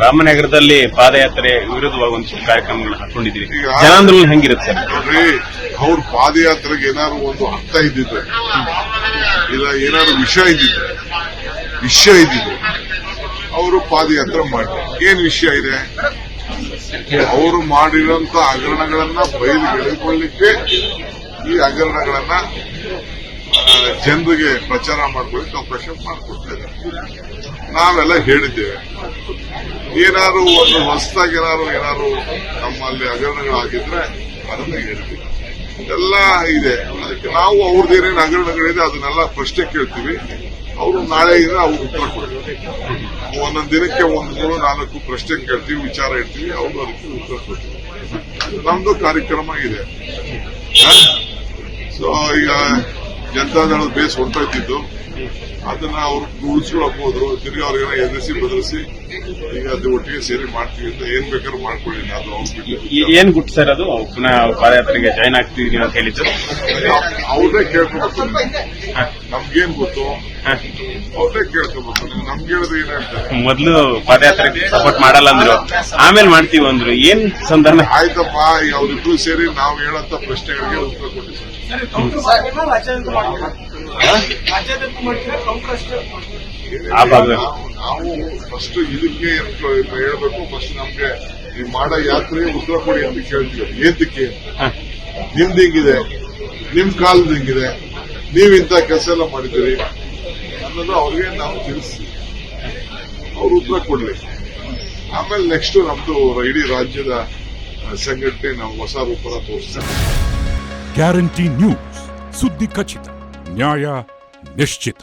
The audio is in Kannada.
ರಾಮನಗರದಲ್ಲಿ ಪಾದಯಾತ್ರೆ ವಿರುದ್ಧವಾಗಿ ಒಂದಿಷ್ಟು ಕಾರ್ಯಕ್ರಮಗಳನ್ನು ಹಾಕೊಂಡಿದ್ದೀರಿ ಜನಾಂದೋಲನ ಹೆಂಗಿರುತ್ತೆ ಸರ್? ಅವ್ರ ಪಾದಯಾತ್ರೆಗೆ ಏನಾದ್ರು ಒಂದು ಅರ್ಥ ಇದ್ದಿದ್ರೆ. ಇಲ್ಲ ಏನಾದ್ರು ವಿಷಯ ಇದ್ದಿದ್ರೆ. ವಿಷಯ ಇದ್ದಿದ್ರೆ. ಅವರು ಪಾದಯಾತ್ರೆ ಮಾಡ್ತಾರೆ. ಏನ್ ವಿಷಯ ಇದೆ? ಅವರು ಮಾಡಿರುವಂತ ಹಗರಣಗಳನ್ನ ಬಯಲುಗೆಳೆಕೊಳ್ಳಿಕ್ಕೆ ಈ ಹಗರಣಗಳನ್ನ ಜನರಿಗೆ ಪ್ರಚಾರ ಮಾಡ್ಕೊಳ್ಳಿಕ್ಕೆ ಅವಕಾಶ ಮಾಡಿಕೊಡ್ತಾ ಇದ್ದಾರೆ ನಾವೆಲ್ಲ ಹೇಳಿದ್ದೇವೆ. ಏನಾದ್ರು ಒಂದು ಹೊಸದಾಗಿ ಏನಾದ್ರು ಏನಾದ್ರು ನಮ್ಮಲ್ಲಿ ಹಗರಣಗಳಾಗಿದ್ರೆ ಅದನ್ನ ಹೇಳ್ತೀವಿ ಎಲ್ಲ ಇದೆ. ಅದಕ್ಕೆ ನಾವು ಅವ್ರದ್ದೇನೇನು ಹಗರಣಗಳಿದೆ ಅದನ್ನೆಲ್ಲ ಪ್ರಶ್ನೆ ಕೇಳ್ತೀವಿ. ಅವರು ನಾಳೆಯಿಂದ ಅವ್ರು ಉತ್ತರ ಕೊಡ್ತೀವಿ. ಒಂದೊಂದು ದಿನಕ್ಕೆ ಒಂದು ಮೂರು ನಾಲ್ಕು ಪ್ರಶ್ನೆ ಕೇಳ್ತೀವಿ, ವಿಚಾರ ಇಡ್ತೀವಿ, ಅವರು ಅದಕ್ಕೆ ಉತ್ತರ ಕೊಡ್ತೀವಿ. ನಮ್ದು ಕಾರ್ಯಕ್ರಮ ಇದೆ. ಸೊ ಈಗ ಜನತಾದಳದ ಬೇಸ್ ಹೊಂಟೋಯ್ತಿದ್ದು ಅದನ್ನ ಅವ್ರು ಉಳಿಸ್ಕೊಳಕ್ ಹೋದ್ರು. ತಿರ್ಗಿ ಅವ್ರಿಗೆಲ್ಲ ಎದುರಿಸಿ ಬದಲಿಸಿ ಈಗ ಅದು ಒಟ್ಟಿಗೆ ಸೇರಿ ಮಾಡ್ತೀವಿ ಅಂತ ಏನ್ ಬೇಕಾದ್ರೂ ಮಾಡ್ಕೊಳ್ಳಿ ಅದು ಅವ್ರು ಬಿಟ್ಟು ಈ- ಏನ್ ಗುಟ್ಟು ಸರ್ ಅದು? ಪುನಃ ಪಾದಯಾತ್ರೆಗೆ ಜಾಯ್ನ್ ಆಗ್ತಿದೀನಿ ಅಂತ ಹೇಳಿದ್ರು ಅವ್ರನ್ನೇ ಕೇಳ್ಕೊಬೇಕು. ನಮ್ಗೇನ್ ಗೊತ್ತು. ಅವ್ರನ್ನೇ ಕೇಳ್ಕೊಬೇಕು. ನಮ್ಗೆ ಹೇಳಿದ್ರೆ ಏನ್ ಹೇಳ್ತಾರೆ ಮೊದ್ಲು ಪಾದಯಾತ್ರೆಗೆ ಸಪೋರ್ಟ್ ಮಾಡಲ್ಲ ಅಂದ್ರು. ಆಮೇಲೆ ಮಾಡ್ತೀವಿ ಅಂದ್ರು. ಏನ್ ಸಂದರ್ಭ? ಆಯ್ತಪ್ಪ ಅವ್ರಿಬ್ರು ಸೇರಿ ನಾವು ಹೇಳಂತ ಪ್ರಶ್ನೆಗಳಿಗೆ ಉತ್ತರ ಕೊಟ್ಟಿದ್ದೀವಿ. ಆ ಭಾಗದಲ್ಲಿ. ನಾವು ಫಸ್ಟ್ ಇದಕ್ಕೆ ಹೇಳಬೇಕು ಫಸ್ಟ್ ನಮ್ಗೆ ಈ ಮಾಡೋ ಯಾತ್ರೆ ಉತ್ತರ ಕೊಡಿ ಅಂತ ಕೇಳ್ತೀವಿ. ಏತಕ್ಕೆ ಹ. ನಿಮ್ದು ಹಿಂಗಿದೆ? ನಿಮ್ ಕಾಲದ ಹಿಂಗಿದೆ? ನೀವ್ ಇಂಥ ಕೆಲಸ ಎಲ್ಲ ಮಾಡಿದಿರಿ ಅನ್ನೋದು ಅವ್ರಿಗೆ ನಾವು ತಿಳಿಸ್ತೀವಿ ಅವ್ರು ಉತ್ತರ ಕೊಡ್ಲಿ. ಆಮೇಲೆ ನೆಕ್ಸ್ಟ್ ನಮ್ದು ಇಡೀ ರಾಜ್ಯದ ಸಂಘಟನೆ ನಾವು ಹೊಸ ರೂಪನ ತೋರಿಸ್ತೀವಿ. ಗ್ಯಾರಂಟಿ ನ್ಯೂಸ್ ಸುದ್ದಿ ಖಚಿತ ನ್ಯಾಯ ನಿಶ್ಚಿತ